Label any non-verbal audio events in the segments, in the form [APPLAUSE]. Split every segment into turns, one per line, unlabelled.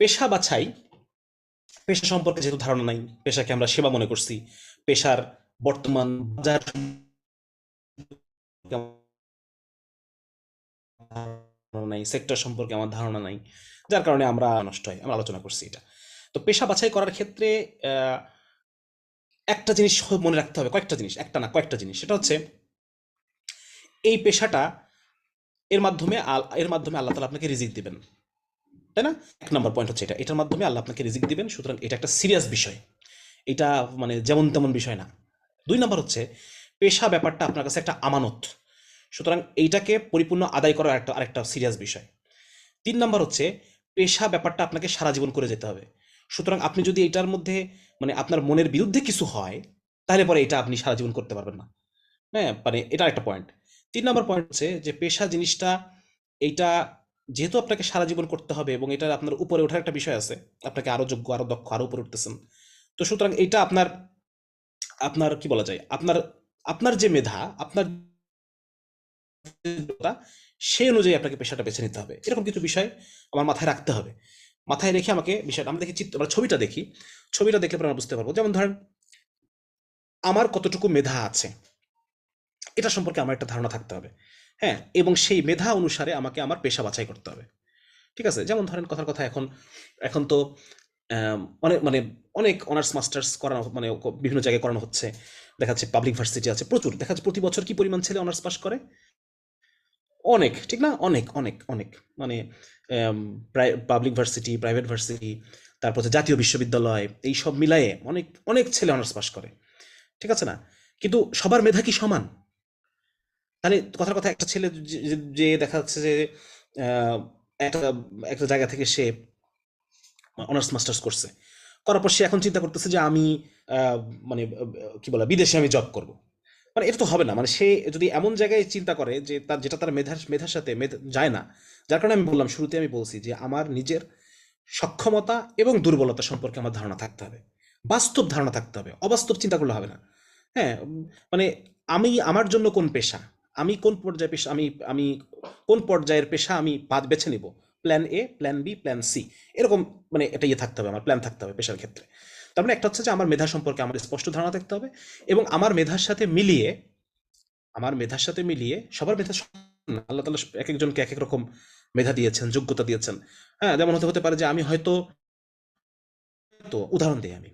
পেশা বাছাই পেশা সম্পর্কে যেহেতু ধারণা নাই, পেশাকে আমরা সেবা মনে করছি। পেশার বর্তমান বাজার নাই, সেক্টর সম্পর্কে আমার ধারণা নাই, যার কারণে আমরা নষ্ট হয়, আমরা আলোচনা করছি এটা। তো পেশা বাছাই করার ক্ষেত্রে একটা জিনিস মনে রাখতে হবে, কয়েকটা জিনিস, একটা না, কয়েকটা জিনিস। সেটা হচ্ছে, এই পেশাটা এর মাধ্যমে এর মাধ্যমে আল্লাহ তালা আপনাকে রিজিক দিবেন। তাই না? এক নম্বর পয়েন্ট হচ্ছে এটা। এটার মাধ্যমে আল্লাহ আপনাকে রিজিক দিবেন, সুতরাং এটা একটা সিরিয়াস বিষয়। এটা মানে যেমন তেমন বিষয় না। দুই নম্বর হচ্ছে, পেশা ব্যাপারটা আপনার কাছে একটা আমানত। সুতরাং এইটাকে পরিপূর্ণ আদায় করা একটা, আরেকটা সিরিয়াস বিষয়। তিন নম্বর হচ্ছে, পেশা ব্যাপারটা আপনাকে সারা জীবন করে যেতে হবে। সুতরাং আপনি যদি এটার মধ্যে মানে আপনার মনের বিরুদ্ধে কিছু হয়, তাহলে পরে এটা আপনি সারা জীবন করতে পারবেন না। হ্যাঁ মানে এটা একটা পয়েন্ট তিন নম্বর পয়েন্ট হচ্ছে যে, পেশা জিনিসটা, এইটা যেহেতু আপনাকে সারা জীবন করতে হবে এবং এটা আপনার উপরে ওঠার একটা বিষয় আছে, আপনাকে আরও যোগ্য, আরও দক্ষ, আরও উপরে উঠতেছেন। তো সুতরাং এটা আপনার আপনার কি বলা যায়, আপনার আপনার যে মেধা, আপনার সেই অনুযায়ী আপনাকে পেশাটা বেছে নিতে হবে। এরকম কিছু বিষয় আমার মাথায় রাখতে হবে। মাথায় রেখে আমাকে বিষয়টা আমরা দেখি চিত্র, আমরা ছবিটা দেখি, ছবিটা দেখলে পরে আমরা বুঝতে পারব। যেমন ধরেন, আমার কতটুকু মেধা আছে, এটা সম্পর্কে আমার একটা ধারণা থাকতে হবে। হ্যাঁ এবং সেই মেধা অনুসারে আমাকে আমার পেশা বাছাই করতে হবে। ঠিক আছে? যেমন ধরেন কথার কথা এখন এখন তো অনেক মানে অনেক অনার্স মাস্টার্স করানো মানে বিভিন্ন জায়গায় করানো হচ্ছে। দেখা যাচ্ছে পাবলিক ভার্সিটি আছে, প্রচুর। দেখা যাচ্ছে প্রতি বছর কি পরিমাণ ছেলে অনার্স পাস করে? অনেক, ঠিক না? অনেক অনেক অনেক। মানে পাবলিক ভার্সিটি প্রাইভেট ভার্সিটি তারপর জাতীয় বিশ্ববিদ্যালয়, এই সব মিলায়ে অনেক অনেক ছেলে অনার্স পাস করে। ঠিক আছে না? কিন্তু সবার মেধা কি সমান? তাহলে কথার কথা একটা ছেলে যে- দেখা যাচ্ছে যে একটা একটা জায়গা থেকে সে অনার্স মাস্টার্স করছে। করার পর সে এখন চিন্তা করতেছে যে আমি মানে কি বলে, বিদেশে আমি জব করব। মানে এটা তো হবে না। মানে সে যদি এমন জায়গায় চিন্তা করে যে তার, যেটা তার মেধার মেধার সাথে যায় না, যার কারণে আমি বললাম, শুরুতে আমি বলছি যে আমার নিজের সক্ষমতা এবং দুর্বলতা সম্পর্কে আমার ধারণা থাকতে হবে। বাস্তব ধারণা থাকতে হবে। অবাস্তব চিন্তা করলে হবে না। হ্যাঁ মানে আমি, আমার জন্য কোন পেশা? আমি কোন পর্যায়ে পেশা, আমি আমি কোন পর্যায়ের পেশা আমি বাদ বেছে নিব? Plan A plan B plan C এরকম মানে এটা ইয়ে থাকতে হবে, আমার প্ল্যান থাকতে হবে পেশার ক্ষেত্রে। তার মানে একটা হচ্ছে যে আমার মেধা সম্পর্কে আমার স্পষ্ট ধারণা থাকতে হবে এবং আমার মেধার সাথে মিলিয়ে, আমার মেধার সাথে মিলিয়ে সবার মেধা আল্লাহ তালা এক একজনকে এক এক রকম মেধা দিয়েছেন, যোগ্যতা দিয়েছেন। হ্যাঁ যেমন হতে হতে পারে যে আমি হয়তো তো উদাহরণ দিই আমি।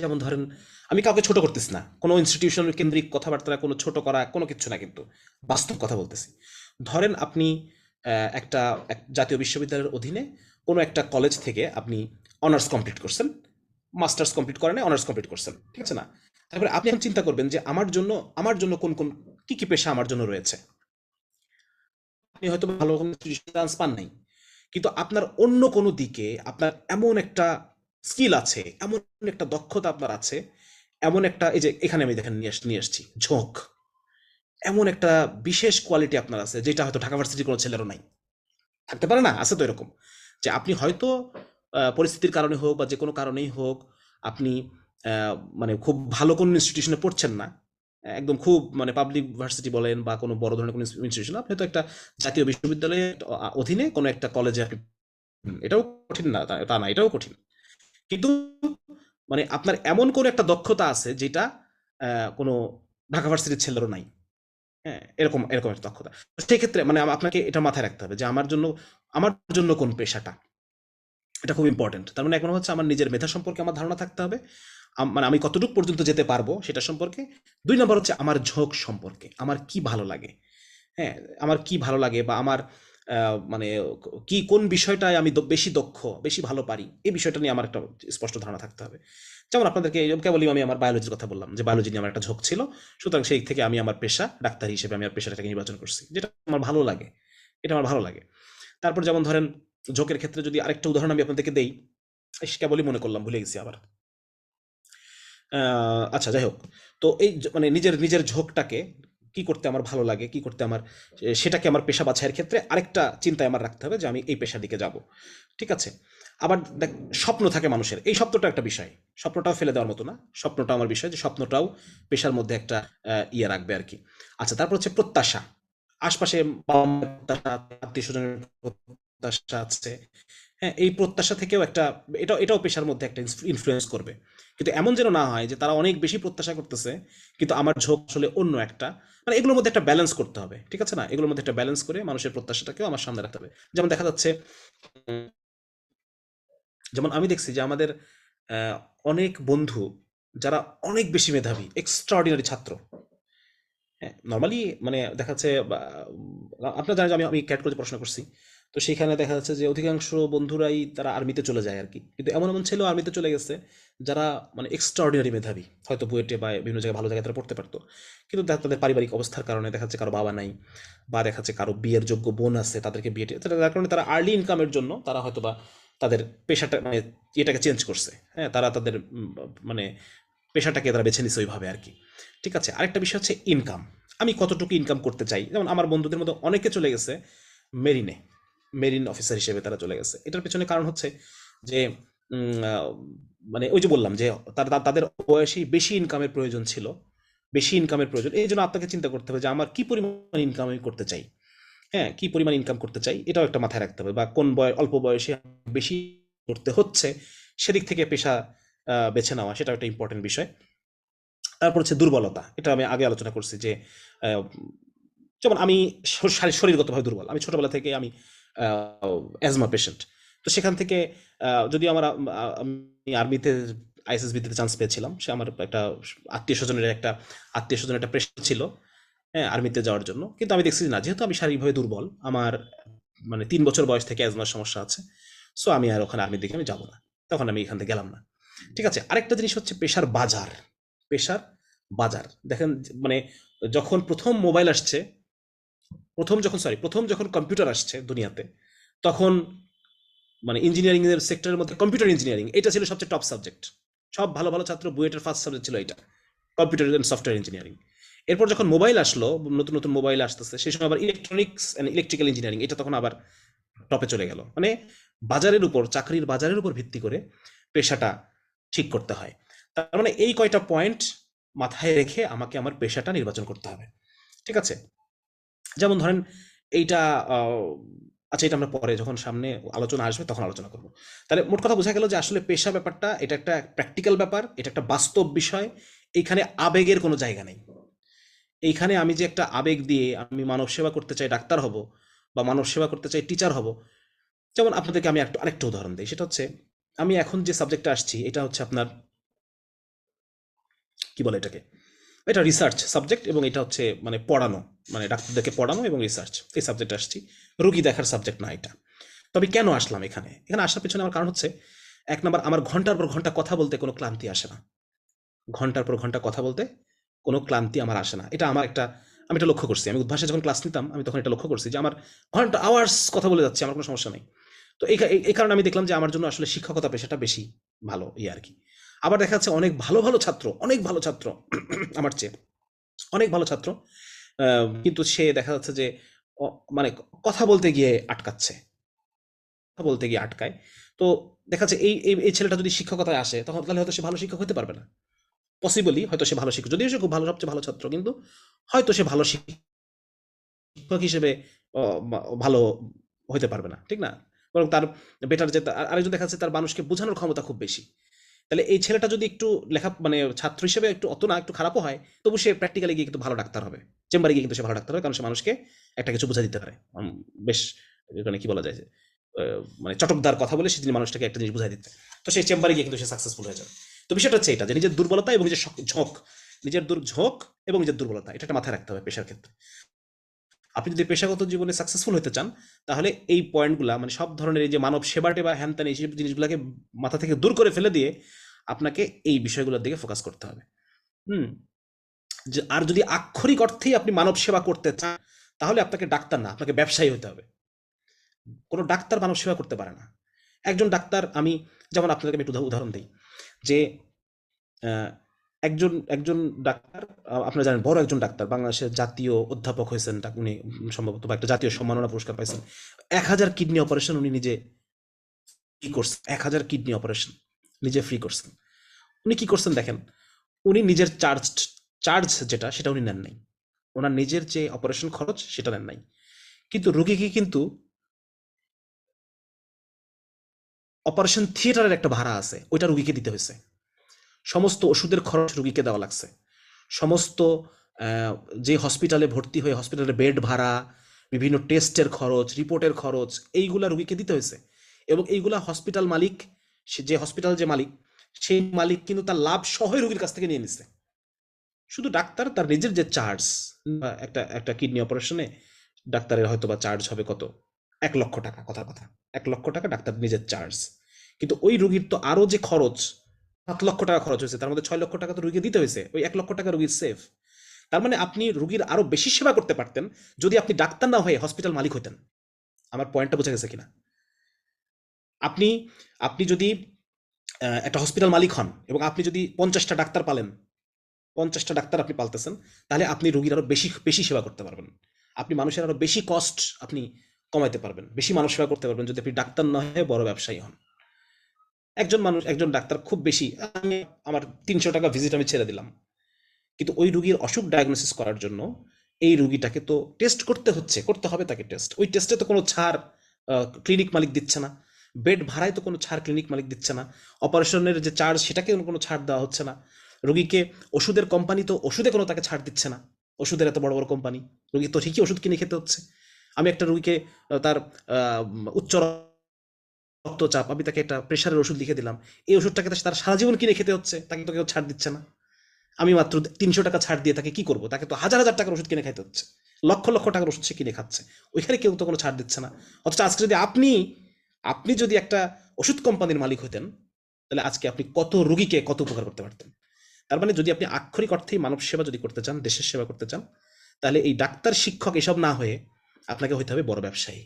যেমন ধরেন, আমি কাউকে ছোট করতেছি না। কোনো ইনস্টিটিউশন কেন্দ্রিক কথাবার্তা, কোনো ছোট করা, কোনো কিছু না কিন্তু। বাস্তব কথা বলতেছি। ধরেন আপনি একটা, এক জাতীয় বিশ্ববিদ্যালয়ের অধীনে কোনো একটা কলেজ থেকে আপনি অনার্স কমপ্লিট করছেন। মাস্টার্স কমপ্লিট করেন অনার্স কমপ্লিট করছেন। ঠিক আছে না? তারপরে আপনি এখন চিন্তা করবেন যে আমার জন্য আমার জন্য কোন কোন, কি কি পেশা আমার জন্য রয়েছে? আপনি হয়তো ভালো চান্স পান নাই। কিন্তু আপনার অন্য কোনো দিকে আপনার এমন একটা স্কিল আছে, এমন একটা দক্ষতা আপনার আছে, এমন একটা, এই যে এখানে আমি দেখেন নিয়ে নিয়ে আসছি, ঝোঁক। এমন একটা বিশেষ কোয়ালিটি আপনার আছে, যেটা হয়তো ঢাকা ভার্সিটির কোনো ছেলেরও নাই। থাকতে পারে না, আছে তো এরকম। যে আপনি হয়তো পরিস্থিতির কারণে হোক বা যে কোনো কারণেই হোক, আপনি মানে খুব ভালো কোনো ইনস্টিটিউশনে পড়ছেন না, একদম খুব মানে পাবলিক ভার্সিটি বলেন বা কোনো বড় ধরনের কোনো ইনস্টিটিউশন আপনি হয়তো একটা জাতীয় বিশ্ববিদ্যালয়ের অধীনে কোনো একটা কলেজে আপনি, এটাও কঠিন না তা না, এটাও কঠিন। কিন্তু মানে আপনার এমন কোনো একটা দক্ষতা আছে যেটা কোনো ঢাকা ভার্সিটির ছেলেরও নাই। হ্যাঁ এরকম এরকম একটা দক্ষতা। তো সেই ক্ষেত্রে মানে আপনাকে এটা মাথায় রাখতে হবে যে আমার জন্য আমার জন্য কোন পেশাটা? এটা খুব ইম্পর্টেন্ট তার মানে নম্বর হচ্ছে আমার নিজের মেধা সম্পর্কে আমার ধারণা থাকতে হবে। মানে আমি কতটুকু পর্যন্ত যেতে পারব সেটা সম্পর্কে। দুই নম্বর হচ্ছে আমার ঝোঁক সম্পর্কে, আমার কি ভালো লাগে? হ্যাঁ আমার কি ভালো লাগে বা আমার মানে কি, কোন বিষয়টায় আমি বেশি দক্ষ, বেশি ভালো পারি, এই বিষয়টা নিয়ে আমার একটা স্পষ্ট ধারণা থাকতে হবে। যেমন আপনাদেরকে কেবলই আমি আমার বায়োলজির কথা বললাম, যে বায়োলজি নিয়ে আমার একটা ঝোঁক ছিল, সুতরাং সেই থেকে আমি আমার পেশা ডাক্তার হিসেবে আমি আমার পেশাটাকে নির্বাচন করছি, যেটা আমার ভালো লাগে, এটা আমার ভালো লাগে। তারপর যেমন ধরেন, ঝোঁকের ক্ষেত্রে যদি আরেকটা উদাহরণ আমি আপনাদেরকে দেই কেবলই মনে করলাম, ভুলে গেছি আবার। আচ্ছা যাই হোক, তো এই মানে নিজের নিজের ঝোঁকটাকে কি করতে আমার ভালো লাগে, কি করতে আমার সেটাকে আমার পেশা বাছাইয়ের ক্ষেত্রে আরেকটা চিন্তায় আমার রাখতে হবে যে আমি এই পেশার দিকে যাব। ঠিক আছে? আবার দেখ, স্বপ্ন থাকে মানুষের। এই স্বপ্নটা একটা বিষয়। স্বপ্নটাও ফেলে দেওয়ার মতো না। স্বপ্নটা আমার বিষয় যে স্বপ্নটাও পেশার মধ্যে একটা ইয়ে রাখবে আর কি আচ্ছা তারপর হচ্ছে প্রত্যাশা। আশপাশে আত্মীয় স্বজনের প্রত্যাশা আছে। হ্যাঁ এই প্রত্যাশা থেকেও একটা এটা এটাও পেশার মধ্যে একটা ইনফ্লুয়েন্স করবে। কিন্তু এমন যেন না হয় যে তারা অনেক বেশি প্রত্যাশা করতেছে, কিন্তু আমার ঝোঁক আসলে অন্য একটা। মানে এগুলোর মধ্যে একটা ব্যালেন্স করতে হবে, ঠিক আছে না? এগুলোর মধ্যে একটা ব্যালেন্স করে মানুষের প্রত্যাশাটাকেও আমার সামনে রাখতে হবে। যেমন দেখা যাচ্ছে, যেমন আমি দেখছি যে আমাদের অনেক বন্ধু যারা অনেক বেশি মেধাবী এক্সট্রাঅর্ডিনারি ছাত্র। হ্যাঁ নর্মালি মানে দেখা যাচ্ছে আপনারা জানেন আমি আমি ক্যাট কলেজে পড়াশোনা করছি। তো সেখানে দেখা যাচ্ছে যে অধিকাংশ বন্ধুরাই তারা আর্মিতে চলে যায় আর কি কিন্তু এমন এমন ছেলেও আর্মিতে চলে গেছে যারা মানে এক্সট্রাঅর্ডিনারি মেধাবী। হয়তো বুয়েটে বা বিভিন্ন জায়গায় ভালো জায়গায় তারা পড়তে পারতো। কিন্তু তাদের পারিবারিক অবস্থার কারণে দেখা যাচ্ছে কারও বাবা নাই বা দেখা যাচ্ছে কারও বিয়ের যোগ্য বোন আছে তাদেরকে বিয়ে টে- তারা- কারণে তারা আর্লি ইনকামের জন্য তারা হয়তো বা তাদের পেশাটা মানে এটাকে চেঞ্জ করছে। হ্যাঁ তারা তাদের মানে পেশাটাকে তারা বেছে নিছে ওইভাবে আর কি ঠিক আছে, আরেকটা বিষয় হচ্ছে ইনকাম আমি কতটুকু ইনকাম করতে চাই? যেমন আমার বন্ধুদের মধ্যে অনেকে চলে গেছে মেরিনে। মেরিন অফিসার হিসেবে তারা চলে গেছে। এটার পেছনে কারণ হচ্ছে যে মানে ওই যে বললাম যে তাদের বয়সেই বেশি ইনকামের প্রয়োজন ছিল। বেশি ইনকামের প্রয়োজন। এই জন্য আপনাকে চিন্তা করতে হবে যে, আমার কি পরিমাণ ইনকাম আমি করতে চাই? হ্যাঁ কি পরিমাণ ইনকাম করতে চাই? এটাও একটা মাথায় রাখতে হবে। বা কোন বয়, অল্প বয়সে বেশি করতে হচ্ছে, সেদিক থেকে পেশা বেছে নেওয়া সেটা একটা ইম্পর্টেন্ট বিষয়। তারপর হচ্ছে দুর্বলতা। এটা আমি আগে আলোচনা করছি যে যেমন আমি শরীরগতভাবে দুর্বল। আমি ছোটবেলা থেকে আমি অ্যাজমা পেশেন্ট তো সেখান থেকে যদিও আমার আমি আর্মিতে আইএসএসবিতে চান্স পেয়েছিলাম, সে আমার একটা আত্মীয় স্বজনের একটা, আত্মীয় স্বজনের একটা প্রেশার ছিল হ্যাঁ আর্মিতে যাওয়ার জন্য। কিন্তু আমি দেখছি না, যেহেতু আমি শারীরিকভাবে দুর্বল, আমার মানে তিন বছর বয়স থেকে অ্যাজমার সমস্যা আছে সো আমি আর ওখানে আর্মির দিকে আমি যাব না। তখন আমি এখান থেকে গেলাম না। ঠিক আছে, আরেকটা জিনিস হচ্ছে পেশার বাজার। পেশার বাজার। দেখেন মানে যখন প্রথম মোবাইল আসছে প্রথম যখন সরি প্রথম যখন কম্পিউটার আসছে দুনিয়াতে, তখন মানে ইঞ্জিনিয়ারিং এর সেক্টরের মধ্যে কম্পিউটার ইঞ্জিনিয়ারিং এটা ছিল সবচেয়ে টপ সাবজেক্ট সব ভালো ভালো ছাত্র বুয়েটের ফার্স্ট সাবজেক্ট ছিল এটা কম্পিউটার এন্ড সফটওয়্যার ইঞ্জিনিয়ারিং এরপর যখন মোবাইল আসলো, নতুন নতুন মোবাইল আসতেছে, সেই সময় আবার ইলেকট্রনিক্স অ্যান্ড ইলেকট্রিক্যাল ইঞ্জিনিয়ারিং এটা তখন আবার টপে চলে গেল। মানে বাজারের উপর, চাকরির বাজারের উপর ভিত্তি করে পেশাটা ঠিক করতে হয়। তার মানে এই কয়টা পয়েন্ট মাথায় রেখে আমাকে আমার পেশাটা নির্বাচন করতে হবে। ঠিক আছে? যেমন ধরেন এইটা আচ্ছা এটা আমরা পরে যখন সামনে আলোচনা আসবে তখন আলোচনা করব। তাহলে মোট কথা বোঝা গেল যে আসলে পেশা ব্যাপারটা, এটা একটা প্র্যাকটিক্যাল ব্যাপার, এটা একটা বাস্তব বিষয়, এইখানে আবেগের কোনো জায়গা নেই। এইখানে আমি যে একটা আবেগ দিয়ে আমি মানব সেবা করতে চাই, ডাক্তার হব বা মানব সেবা করতে চাই টিচার হব। যেমন আপনাদেরকে আমি একটু, আরেকটা উদাহরণ দিই। সেটা হচ্ছে, আমি এখন যে সাবজেক্টটা আসছি, এটা হচ্ছে আপনার, কি বলে এটাকে? এটা রিসার্চ সাবজেক্ট এবং এটা হচ্ছে মানে পড়ানো মানে ডাক্তারদেরকে পড়ানো এবং রিসার্চ এই সাবজেক্ট আসছি। রুগী দেখার সাবজেক্ট না এটা। তবে কেন আসলাম এখানে? এখানে আসার পেছনে আমার কারণ হচ্ছে, এক নম্বর আমার ঘণ্টার পর ঘণ্টা কথা বলতে কোনো ক্লান্তি আসে না। ঘণ্টার পর ঘণ্টা কথা বলতে কোনো ক্লান্তি আমার আসে না। এটা আমার একটা, আমি এটা লক্ষ্য করছি। আমি উদ্ভাসে যখন ক্লাস নিতাম, আমি তখন এটা লক্ষ্য করছি যে আমার ঘণ্টা আওয়ার্স কথা বলে যাচ্ছে, আমার কোনো সমস্যা নেই। তো এই এই- এই কারণে আমি দেখলাম যে আমার জন্য আসলে শিক্ষকতা পেশাটা বেশি ভালো ইয়ে আর কি। আবার দেখা যাচ্ছে অনেক ভালো ভালো ছাত্র, অনেক ভালো ছাত্র [CLEARS THROAT] আমার চেয়ে, অনেক ভালো ছাত্র কিন্তু সে দেখা যাচ্ছে যে মানে কথা বলতে গিয়ে আটকাচ্ছে, কথা বলতে গিয়ে আটকায়। তো দেখা যাচ্ছে এই এই এই ছেলেটা যদি শিক্ষকতায় আসে, তখন তাহলে হয়তো সে ভালো শিক্ষক হতে পারবে না। পসিবলি হয়তো সে ভালো শিক্ষক, যদিও সে খুব ভালো, সবচেয়ে ভালো ছাত্র, কিন্তু হয়তো সে ভালো শিক্ষক হিসেবে ভালো হতে পারবে না, ঠিক না? বরং তার বেটার যে আরেকজন দেখা যাচ্ছে তার মানুষকে বোঝানোর ক্ষমতা খুব বেশি। তাহলে এই ছেলেটা যদি একটু লেখা মানে ছাত্র হিসেবে একটু অত না একটু খারাপও হয় তবু সে প্র্যাকটিক্যালি গিয়ে কিন্তু ভালো ডাক্তার হবে। চেম্বারে গিয়ে কিন্তু সে ভালো ডাক্তার হবে কারণ সে মানুষকে একটা কিছু বোঝা দিতে পারে। বেশ মানে কি বলা যায় যে, মানে চটকদার কথা বলে সে তিনি মানুষটাকে একটা জিনিস বোঝাই দিতে তো সেই চেম্বারে গিয়ে কিন্তু সে সাকসেসফুল হয়ে যাবে। তো বিষয়টা হচ্ছে এটা যে নিজের দুর্বলতা এবং নিজের ঝোঁক নিজের ঝোঁক এবং নিজের দুর্বলতা এটা একটা মাথায় রাখতে হবে পেশার ক্ষেত্রে। আপনি যদি পেশাগত জীবনে সাকসেসফুল হতে চান, তাহলে এই পয়েন্টগুলা মানে সব ধরনের এই যে মানব সেবাটে বা হ্যান ত্যান এইসব জিনিসগুলোকে মাথা থেকে দূর করে ফেলে দিয়ে আপনাকে এই বিষয়গুলোর দিকে ফোকাস করতে হবে। হুম? আর যদি আক্ষরিক অর্থেই আপনি মানব সেবা করতে চান, তাহলে আপনাকে ডাক্তার না, আপনাকে ব্যবসায়ী হতে হবে। কোনো ডাক্তার মানব সেবা করতে পারে না। একজন ডাক্তার, আমি যেমন আপনাদেরকে আমি একটু উদাহরণ দিই, যে একজন একজন ডাক্তার আপনারা জানেন বড় একজন ডাক্তার, বাংলাদেশের জাতীয় অধ্যাপক হয়েছেন উনি সম্ভবত বা একটা জাতীয় সম্মাননা পুরস্কার পাইছেন। এক হাজার কিডনি অপারেশন উনি নিজে ফ্রি করছেন, এক হাজার কিডনি অপারেশন নিজে ফ্রি করছেন। উনি কি করছেন দেখেন, উনি নিজের চার্জ চার্জ যেটা, সেটা উনি নেন নাই। ওনার নিজের যে অপারেশন খরচ, সেটা নেন নাই। কিন্তু রুগীকে কিন্তু অপারেশন থিয়েটারের একটা ভাড়া আছে, ওইটা রুগীকে দিতে হয়েছে। সমস্ত ওষুধের খরচ রুগীকে দেওয়া লাগছে। সমস্ত যে হসপিটালে ভর্তি হয়ে হসপিটালের বেড ভাড়া, বিভিন্ন টেস্টের খরচ রিপোর্টের খরচ, এইগুলা রুগীকে দিতে হয়েছে। এবং এইগুলা হসপিটাল মালিক, সে যে হসপিটাল যে মালিক, সেই মালিক কিন্তু তার লাভ সহই রুগীর কাছ থেকে নিয়ে নিছে। শুধু ডাক্তার, তার নিজের যে চার্জ একটা একটা কিডনি অপারেশনে ডাক্তারের হয়তো বা চার্জ হবে কত? এক লক্ষ টাকা কথা কথা। এক লক্ষ টাকা ডাক্তার নিজের চার্জ কিন্তু ওই রুগীর তো আরও যে খরচ সাত লক্ষ টাকা খরচ হয়েছে। তার মধ্যে ছয় লক্ষ টাকা তো রুগীকে দিতে হয়েছে। ওই এক লক্ষ টাকা রুগীর সেফ তার মানে আপনি রুগীর আরও বেশি সেবা করতে পারতেন যদি আপনি ডাক্তার না হয়ে হসপিটাল মালিক হতেন। আমার পয়েন্টটা বোঝা গেছে কিনা? আপনি আপনি যদি একটা হসপিটাল মালিক হন এবং আপনি যদি পঞ্চাশটা ডাক্তার পালেন, পঞ্চাশটা ডাক্তার আপনি পালতেছেন, তাহলে আপনি রুগীর আরও বেশি বেশি সেবা করতে পারবেন। আপনি মানুষের আরও বেশি কস্ট আপনি কমাইতে পারবেন, বেশি মানুষ সেবা করতে পারবেন যদি আপনি ডাক্তার না হয়ে বড় ব্যবসায়ী হন। একজন মানুষ, একজন ডাক্তার খুব বেশি। আমি আমার তিনশো টাকা ভিজিট আমি ছেড়ে দিলাম। কিন্তু ওই রুগীর অসুখ ডায়াগনোসিস করার জন্য এই রুগীটাকে তো টেস্ট করতে হচ্ছে, করতে হবে তাকে টেস্ট ওই টেস্টে তো কোনো ছাড় ক্লিনিক মালিক দিচ্ছে না। বেড ভাড়ায় তো কোনো ছাড় ক্লিনিক মালিক দিচ্ছে না। অপারেশনের যে চার্জ সেটাকে কোনো ছাড় দেওয়া হচ্ছে না। রুগীকে ওষুধের কোম্পানি তো ওষুধে কোনো তাকে ছাড় দিচ্ছে না। ওষুধের এত বড় বড় কোম্পানি রুগী তো ঠিকই ওষুধ কিনে খেতে হচ্ছে। আমি একটা রুগীকে তার উচ্চ রক্তচাপ, আমি তাকে একটা প্রেশারের ওষুধ লিখে দিলাম। এই ওষুধটাকে তার সারা জীবন কিনে খেতে হচ্ছে, তাকে তো কেউ ছাড় দিচ্ছে না। আমি মাত্র তিনশো টাকা ছাড় দিয়ে তাকে কি করব? তাকে তো হাজার হাজার টাকার ওষুধ কিনে খাইতে হচ্ছে। লক্ষ লক্ষ টাকার ওষুধ সে কিনে খাচ্ছে। ওইখানে কেউ তো কোনো ছাড় দিচ্ছে না। অথচ আজকে যদি আপনি আপনি যদি একটা ওষুধ কোম্পানির মালিক হতেন, তাহলে আজকে আপনি কত রুগীকে কত উপকার করতে পারতেন? তার মানে যদি আপনি আক্ষরিক অর্থেই মানব সেবা যদি করতে চান, দেশের সেবা করতে চান, তাহলে এই ডাক্তার, শিক্ষক এসব না হয়ে আপনাকে হইতে হবে বড় ব্যবসায়ী।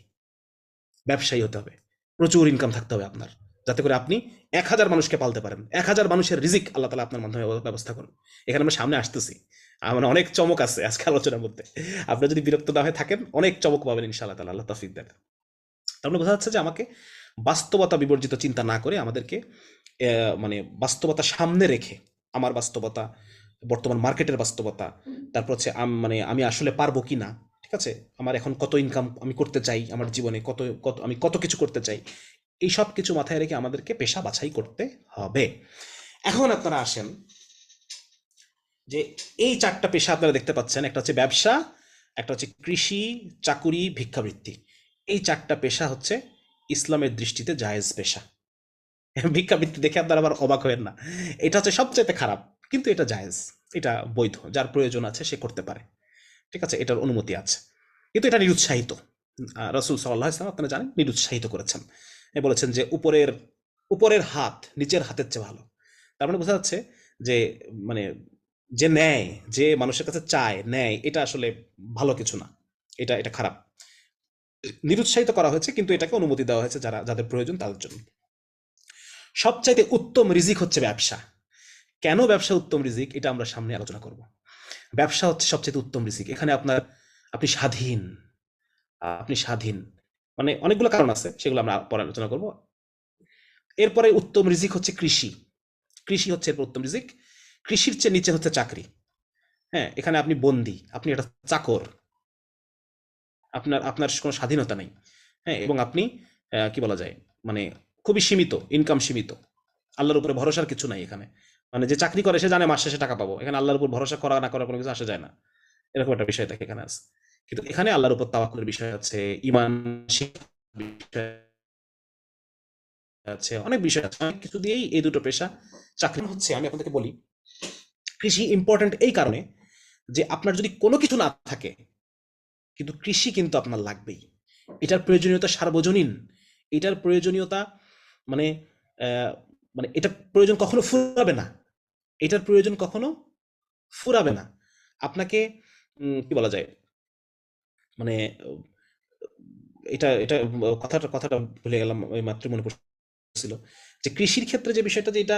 ব্যবসায়ী হতে হবে। প্রচুর ইনকাম থাকতে হবে আপনার। যাতে করে আপনি এক হাজার মানুষকে পালতে পারেন। এক হাজার মানুষের রিজিক আল্লাহ তালা আপনার মাধ্যমে ব্যবস্থা করুন। এখানে আমরা সামনে আসতেছি। আমার অনেক চমক আছে আজকে আলোচনার মধ্যে। আপনারা যদি বিরক্ত না হয়ে থাকেন অনেক চমক পাবেন ইনশাআল্লাহ তালা আল্লাহ তফিক দেন। তার মানে বোঝা যাচ্ছে যে আমাকে বাস্তবতা বিবর্জিত চিন্তা না করে আমাদেরকে মানে বাস্তবতা সামনে রেখে আমার বাস্তবতা বর্তমান মার্কেটের বাস্তবতা তারপর হচ্ছে আম- মানে আমি আসলে পারব কি না ঠিক আছে? আমার এখন কত ইনকাম আমি করতে চাই, আমার জীবনে কত কত, আমি কত কিছু করতে চাই, এই সব কিছু মাথায় রেখে আমাদেরকে পেশা বাছাই করতে হবে। এখন আপনারা আসেন, যে এই চারটা পেশা আপনারা দেখতে পাচ্ছেন, একটা হচ্ছে ব্যবসা, একটা হচ্ছে কৃষি, চাকুরি, ভিক্ষাবৃত্তি। এই চারটা পেশা হচ্ছে ইসলামের দৃষ্টিতে জায়েজ পেশা। [LAUGHS] ভিক্ষাবৃত্তি দেখে আপনারা আবার অবাক হবেন না। এটা হচ্ছে সবচাইতে খারাপ, কিন্তু এটা জায়েজ, এটা বৈধ, যার প্রয়োজন আছে সে করতে পারে। ঠিক আছে? এটার অনুমতি আছে। কিন্তু এটা নিরুৎসাহিত। রসুল সাল্লাহ ইসলাম আপনারা জানেন, নিরুৎসাহিত করেছেন। বলেছেন যে উপরের উপরের হাত, নিচের হাতের চেয়ে ভালো। তার মানে বোঝা যাচ্ছে যে মানে যে ন্যায়, যে মানুষের কাছে চায়, ন্যায়, এটা আসলে ভালো কিছু না। এটা এটা খারাপ। নিরুৎসাহিত করা হয়েছে, কিন্তু এটাকে অনুমতি দেওয়া হয়েছে যারা, যাদের প্রয়োজন তাদের জন্য। সবচাইতে উত্তম রিজিক হচ্ছে ব্যবসা। কেন ব্যবসা উত্তম রিজিক? এটা আমরা সামনে আলোচনা করব। ব্যবসা হচ্ছে সবচেয়ে উত্তম রিজিক এখানে আপনার, আপনি স্বাধীন আপনি স্বাধীন। মানে অনেকগুলো কারণ আছে, সেগুলো আমরা পরে আলোচনা করব। এরপরে উত্তম রিজিক হচ্ছে কৃষি। কৃষি হচ্ছে এরপর উত্তম রিজিক কৃষির চেয়ে নিচে হচ্ছে চাকরি। হ্যাঁ এখানে আপনি বন্দি, আপনি একটা চাকর। আপনার আপনার কোনো স্বাধীনতা নেই। হ্যাঁ এবং আপনি কি বলা যায়? মানে খুবই সীমিত ইনকাম সীমিত। আল্লাহর উপরে ভরসার কিছু নাই এখানে। মানে যে চাকরি করে, সে জানে মাস শেষে টাকা পাবো। এখানে আল্লাহর উপর ভরসা করা না করা কোনো কিছু আসা যায় না। এরকম একটা বিষয় থাকে এখানে আছে। কিন্তু এখানে আল্লাহর উপর তাওয়াক্কুলের বিষয় আছে ইমান আছে, অনেক বিষয় আছে। অনেক কিছু দিয়েই এই দুটো পেশা চাকরি হচ্ছে। আমি আপনাদেরকে বলি, কৃষি ইম্পর্ট্যান্ট এই কারণে যে আপনার যদি কোনো কিছু না থাকে, কিন্তু কৃষি কিন্তু আপনার লাগবেই। এটার প্রয়োজনীয়তা সার্বজনীন। এটার প্রয়োজনীয়তা মানে মানে এটা প্রয়োজন কখনো ফুরাবে না। এটার প্রয়োজন কখনো ফুরাবে না। আপনাকে কি বলা যায় মানে এটা এটা কথাটা কথাটা ভুলে গেলাম ওই মাত্র মনে পড়ছিল। যে কৃষির ক্ষেত্রে যে বিষয়টা যে এটা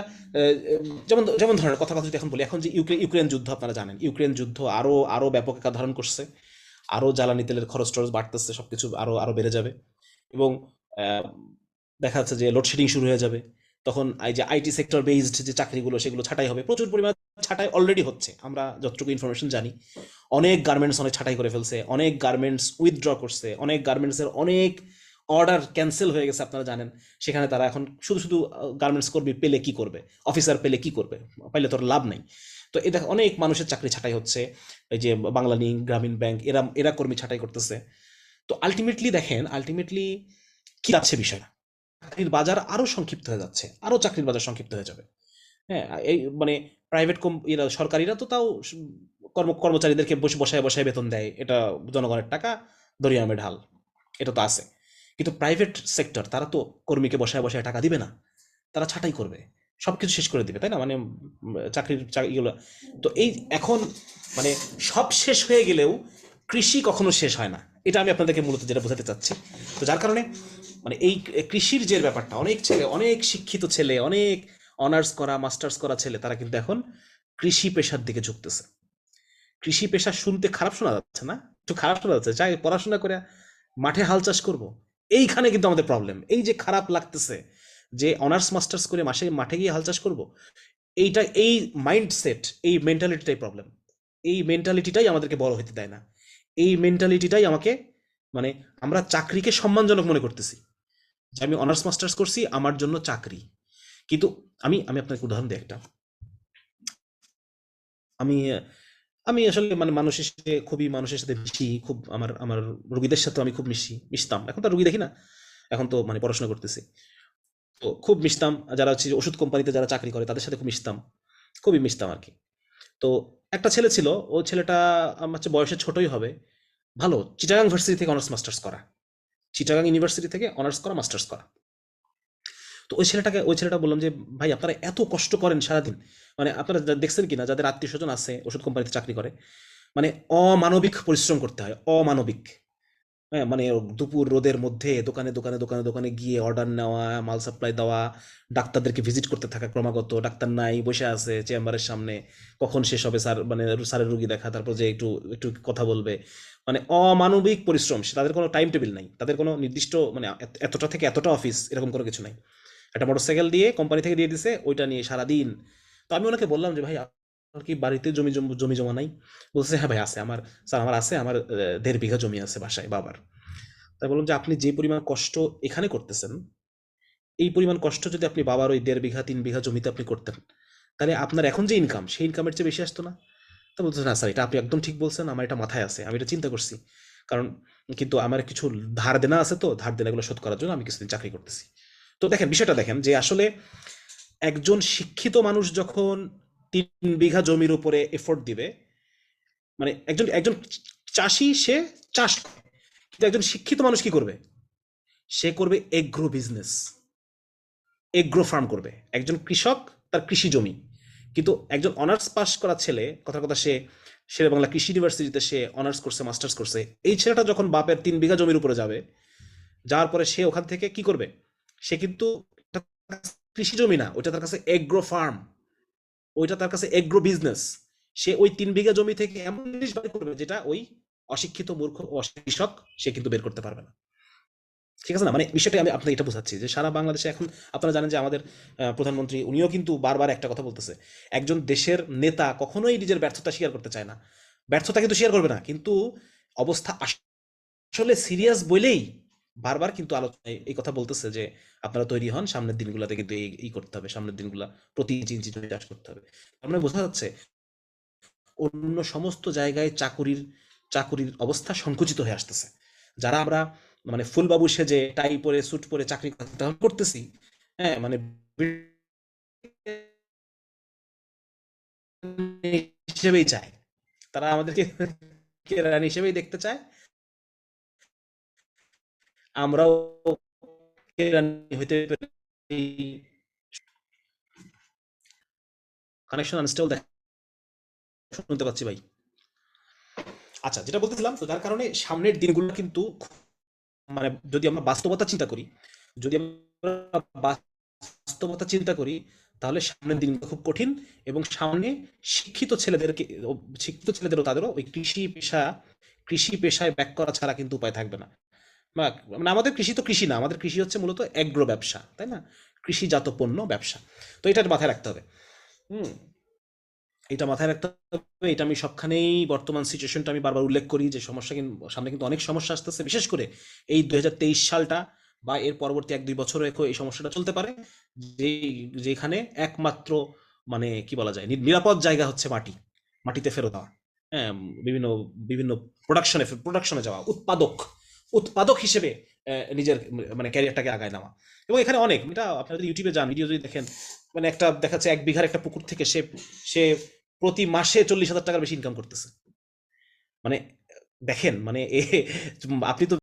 যেমন যেমন ধরেন কথা কথা যদি এখন বলি, এখন যে ইউক্রেন ইউক্রেন যুদ্ধ আপনারা জানেন, ইউক্রেন যুদ্ধ আরও আরও ব্যাপক আকার ধারণ করছে। আরও জ্বালানি তেলের খরচ টরচ বাড়তেছে, সবকিছু আরও আরও বেড়ে যাবে। এবং দেখা যাচ্ছে যে লোডশেডিং শুরু হয়ে যাবে। তখন এই যে আইটি সেক্টর বেসড যে চাকরিগুলো সেগুলো ছাঁটাই হবে। প্রচুর পরিমাণ ছাঁটাই অলরেডি হচ্ছে, আমরা যতটুকু ইনফরমেশন জানি। অনেক গার্মেন্টস অনেক ছাঁটাই করে ফেলছে, অনেক গার্মেন্টস উইথড্র করছে, অনেক গার্মেন্টসের অনেক অর্ডার ক্যান্সেল হয়ে গেছে আপনারা জানেন। সেখানে তারা এখন শুধু শুধু গার্মেন্টস কর্মী পেলে কি করবে? অফিসার পেলে কি করবে? পাইলে তোর লাভ নেই। তো এটা অনেক মানুষের চাকরি ছাঁটাই হচ্ছে। এই যে বাংলালিঙ্ক গ্রামীণ ব্যাংক, এরা এরা কর্মী ছাঁটাই করতেছে। তো আলটিমেটলি দেখেন আলটিমেটলি কি যাচ্ছে বিষয়টা? চাকরির বাজার আরও সংক্ষিপ্ত হয়ে যাচ্ছে, আরও চাকরির বাজার সংক্ষিপ্ত হয়ে যাবে। হ্যাঁ এই মানে প্রাইভেট এরা সরকারিরা তো তাও কর্ম কর্মচারীদেরকে বসে বসায় বসায় বেতন দেয়, এটা জনগণের টাকা দরিয়ামে ঢাল, এটা তো আছে। কিন্তু প্রাইভেট সেক্টর তারা তো কর্মীকে বসায় বসায় টাকা দিবে না, তারা ছাঁটাই করবে সব কিছু শেষ করে দিবে, তাই না? মানে চাকরির চা- ইগুলো তো এই এখন মানে সব শেষ হয়ে গেলেও কৃষি কখনো শেষ হয় না। এটা আমি আপনাদেরকে মূলত যেটা বোঝাতে চাচ্ছি। তো যার কারণে মানে এই কৃষির যে ব্যাপারটা, অনেক ছেলে, অনেক শিক্ষিত ছেলে, অনেক অনার্স করা মাস্টার্স করা ছেলে, তারা কিন্তু এখন কৃষি পেশার দিকে ঝুঁকতেছে। কৃষি পেশা শুনতে খারাপ শোনা যাচ্ছে না, একটু খারাপ শোনা যাচ্ছে। চাই পড়াশোনা করে মাঠে হাল চাষ করব, এইখানে কিন্তু আমাদের প্রবলেম এই যে খারাপ লাগতেছে যে অনার্স মাস্টার্স করে মাসে মাঠে গিয়ে হাল চাষ করব, এইটা এই মাইন্ডসেট এই মেন্টালিটিটাই প্রবলেম এই মেন্টালিটিটাই আমাদেরকে বড় হতে দেয় না। এই মেন্টালিটিটাই আমাকে মানে আমরা চাকরিকে সম্মানজনক মনে করতেছি। যে আমি অনার্স মাস্টার্স করছি, আমার জন্য চাকরি। কিন্তু আমি আমি আপনাকে উদাহরণ দিই একটা। আমি আমি আসলে মানে মানুষের সাথে খুবই, মানুষের সাথে মিশি, খুব আমার আমার রুগীদের সাথে আমি খুব মিশি, মিশতাম। এখন তো রুগী দেখি না। এখন তো মানে পড়াশোনা করতেছি। তো খুব মিশতাম। যারা হচ্ছে ওষুধ কোম্পানিতে যারা চাকরি করে, তাদের সাথে খুব মিশতাম। খুবই মিশতাম আর কি তো একটা ছেলে ছিল, ও ছেলেটা আমার বয়সে ছোটই হবে। ভালো চিটাগাং ভার্সিটি থেকে অনার্স মাস্টার্স করা। চিটাগাং ইউনিভার্সিটি থেকে অনার্স করা মাস্টার্স করা। তো ওই ছেলেটাকে, ওই ছেলেটা বললাম যে, ভাই, আপনারা এত কষ্ট করেন সারাদিন। মানে আপনারা দেখছেন কি না যাদের আত্মীয় স্বজন আছে, ওষুধ কোম্পানিতে চাকরি করে মানে অমানবিক পরিশ্রম করতে হয়, অমানবিক। হ্যাঁ মানে দুপুর রোদের মধ্যে দোকানে দোকানে দোকানে দোকানে গিয়ে অর্ডার নেওয়া, মাল সাপ্লাই দেওয়া, ডাক্তারদেরকে ভিজিট করতে থাকা ক্রমাগত, ডাক্তার নাই, বসে আছে চেম্বারের সামনে, কখন শেষ হবে স্যার মানে স্যারের রুগী দেখা, তারপর যে একটু একটু কথা বলবে। মানে অমানবিক পরিশ্রম তাদের কোনো টাইম টেবিল নাই, তাদের কোনো নির্দিষ্ট মানে এতটা থেকে এতটা অফিস এরকম কোনো কিছু নাই। একটা মোটরসাইকেল দিয়ে কোম্পানি থেকে দিয়ে দিছে, ওইটা নিয়ে সারাদিন। তো আমি ওনাকে বললাম যে, ভাই কি বাড়িতে জমি জমি, জমা নাই। বলছে হ্যাঁ ভাই, আছে। আমার, স্যার আমার আছে। আমার দেড় বিঘা জমি আছে বাসায় বাবার। তাই বললাম যে, আপনি যে পরিমাণ কষ্ট এখানে করতেছেন, এই পরিমাণ কষ্ট যদি আপনি বাবার ওই দেড় বিঘা, তিন বিঘা জমিতে আপনি করতেন, তাহলে আপনার এখন যে ইনকাম সেই ইনকামের চেয়ে বেশি আসতো না? তা বলছে না, স্যার, এটা আপনি একদম ঠিক বলছেন। আমার এটা মাথায় আছে। আমি এটা চিন্তা করছি। কারণ কিন্তু আমার কিছু ধার দেনা আছে তো, ধার দেনাগুলো শোধ করার জন্য আমি কিছুদিন চাকরি করতেছি। তো দেখেন, বিষয়টা দেখেন যে, আসলে একজন শিক্ষিত মানুষ যখন তিন বিঘা জমির উপরে এফোর্ট দিবে। মানে একজন একজন চাষি, সে চাষ কিন্তু একজন শিক্ষিত মানুষ কি করবে? সে করবে এগ্রো বিজনেস এগ্রো ফার্ম করবে। একজন কৃষক, তার কৃষি জমি। কিন্তু একজন অনার্স পাস করা ছেলে কথা কথা সে শেরে বাংলা কৃষি ইউনিভার্সিটিতে সে অনার্স করছে মাস্টার্স করছে, এই ছেলেটা যখন বাপের তিন বিঘা জমির উপরে যাবে, যাওয়ার পরে সে ওখান থেকে কি করবে? সে কিন্তু কৃষি জমি না, ওইটা তার কাছে এগ্রো ফার্ম ওইটা তার কাছে এগ্রো বিজনেস সে ওই তিন বিঘা জমি থেকে এমন জিনিস বের করবে যেটা ওই অশিক্ষিত মূর্খ কৃষক সে কিন্তু বের করতে পারবে না। ঠিক আছে না? মানে বিষয়টা আমি আপনাকে এটা বোঝাচ্ছি যে সারা বাংলাদেশে এখন আপনারা জানেন যে আমাদের প্রধানমন্ত্রী উনিও কিন্তু বারবার একটা কথা বলতেছে, একজন দেশের নেতা কখনোই নিজের ব্যর্থতা স্বীকার করতে চায় না। ব্যর্থতা কিন্তু শেয়ার করবে না, কিন্তু অবস্থা আসলে সিরিয়াস বলেই বারবার কিন্তু আলোচনায় এই কথা বলতেছে যে, আপনারা তৈরি হন, সামনের দিনগুলোতে কিন্তু এই করতে হবে, সামনের দিনগুলা প্রতি ইঞ্চি ইঞ্চি চাষ করতে হবে। তার মানে বোঝা যাচ্ছে অন্য সমস্ত জায়গায় চাকুরির চাকুরির অবস্থা সংকুচিত হয়ে আসতেছে। যারা আমরা মানে ফুলবাবু সেজে, টাই পরে, স্যুট পরে চাকরি করতেছি হ্যাঁ মানে হিসেবেই চায়। তারা আমাদেরকে কেরানি হিসেবেই দেখতে চায় আমরাও হইতে কানেকশন শুনতে পাচ্ছি ভাই। আচ্ছা যেটা বলতেছিলাম, তো যার কারণে সামনের দিনগুলো কিন্তু মানে যদি আমরা বাস্তবতা চিন্তা করি, যদি আমরা বাস্তবতা চিন্তা করি, তাহলে সামনের দিনগুলো খুব কঠিন এবং সামনে শিক্ষিত ছেলেদেরকে শিক্ষিত ছেলেদেরও, তাদেরও ওই কৃষি পেশা কৃষি পেশায় ব্যাক করা ছাড়া কিন্তু উপায় থাকবে না। বা মানে আমাদের কৃষি তো কৃষি না, আমাদের কৃষি হচ্ছে মূলত এগ্রো ব্যবসা, তাই না? কৃষিজাত পণ্য ব্যবসা। তো এটা মাথায় রাখতে হবে। হুম, এটা মাথায় রাখতে হবে। এটা আমি সবখানেই বর্তমান সিচুয়েশনটা আমি বারবার উল্লেখ করি যে সমস্যা কিন্তু সামনে কিন্তু অনেক সমস্যা আসতেছে। বিশেষ করে এই দুই সালটা বা এর পরবর্তী এক দুই বছরে এই সমস্যাটা চলতে পারে। যে যেখানে একমাত্র মানে কি বলা যায় নিরাপদ জায়গা হচ্ছে মাটি, মাটিতে ফেরত দেওয়া। হ্যাঁ বিভিন্ন বিভিন্ন প্রোডাকশনে প্রোডাকশনে যাওয়া, উৎপাদক উৎপাদক হিসেবে নিজের মানে ক্যারিয়ারটাকে আগায় নেওয়া। এবং এখানে অনেক, এটা আপনারা যদি ইউটিউবে যান ভিডিও যদি দেখেন মানে একটা দেখাচ্ছে এক বিঘার একটা পুকুর থেকে সে সে প্রতি মাসে চল্লিশ হাজার টাকার বেশি ইনকাম করতেছে। মানে দেখেন মানে এ, আপনি তো